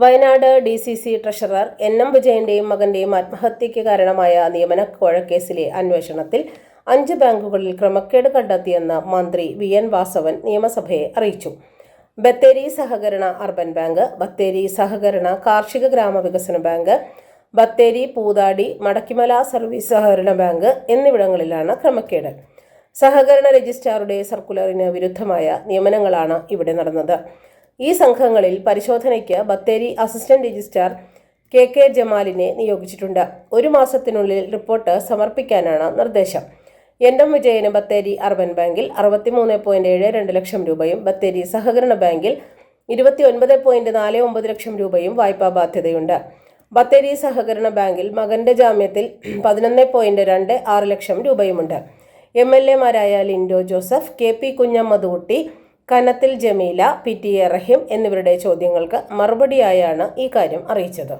Wayanad D C C treasurer N M വിജയന്റെയും മകന്റെയും ആത്മഹത്യയ്ക്ക് കാരണമായ നിയമന കോഴക്കേസിലെ അന്വേഷണത്തിൽ അഞ്ച് ബാങ്കുകളിൽ ക്രമക്കേട് കണ്ടെത്തിയെന്ന് മന്ത്രി വി എൻ വാസവൻ നിയമസഭയെ അറിയിച്ചു. ബത്തേരി സഹകരണ അർബൻ ബാങ്ക് ബത്തേരി സഹകരണ കാർഷിക ഗ്രാമവികസന ബാങ്ക് ബത്തേരി പൂതാടി മടക്കിമല സർവീസ് സഹകരണ ബാങ്ക് എന്നിവിടങ്ങളിലാണ് ക്രമക്കേട്. സഹകരണ രജിസ്ട്രാറുടെ സർക്കുലറിന് വിരുദ്ധമായ നിയമനങ്ങളാണ് ഇവിടെ നടന്നത്. ഈ സംഘങ്ങളിൽ പരിശോധനയ്ക്ക് Bathery assistant registrar K K ജമാലിനെ നിയോഗിച്ചിട്ടുണ്ട്. ഒരു മാസത്തിനുള്ളിൽ റിപ്പോർട്ട് സമർപ്പിക്കാനാണ് നിർദ്ദേശം. എൻ എം വിജയന് ബത്തേരി അർബൻ ബാങ്കിൽ അറുപത്തിമൂന്ന് പോയിന്റ് ഏഴ് രണ്ട് ലക്ഷം രൂപയും ബത്തേരി സഹകരണ ബാങ്കിൽ ഇരുപത്തി ഒൻപത് പോയിന്റ് നാല് ഒമ്പത് ലക്ഷം രൂപയും വായ്പാ ബാധ്യതയുണ്ട്. ബത്തേരി സഹകരണ ബാങ്കിൽ മകന്റെ ജാമ്യത്തിൽ പതിനൊന്ന് പോയിന്റ് രണ്ട് ആറ് ലക്ഷം രൂപയുമുണ്ട്. M L എമാരായ Lindo Joseph K P Kunhammadkutty Kanathil Jameela P T A Rahim എന്നിവരുടെ ചോദ്യങ്ങൾക്ക് മറുപടിയായാണ് ഈ കാര്യം അറിയിച്ചത്.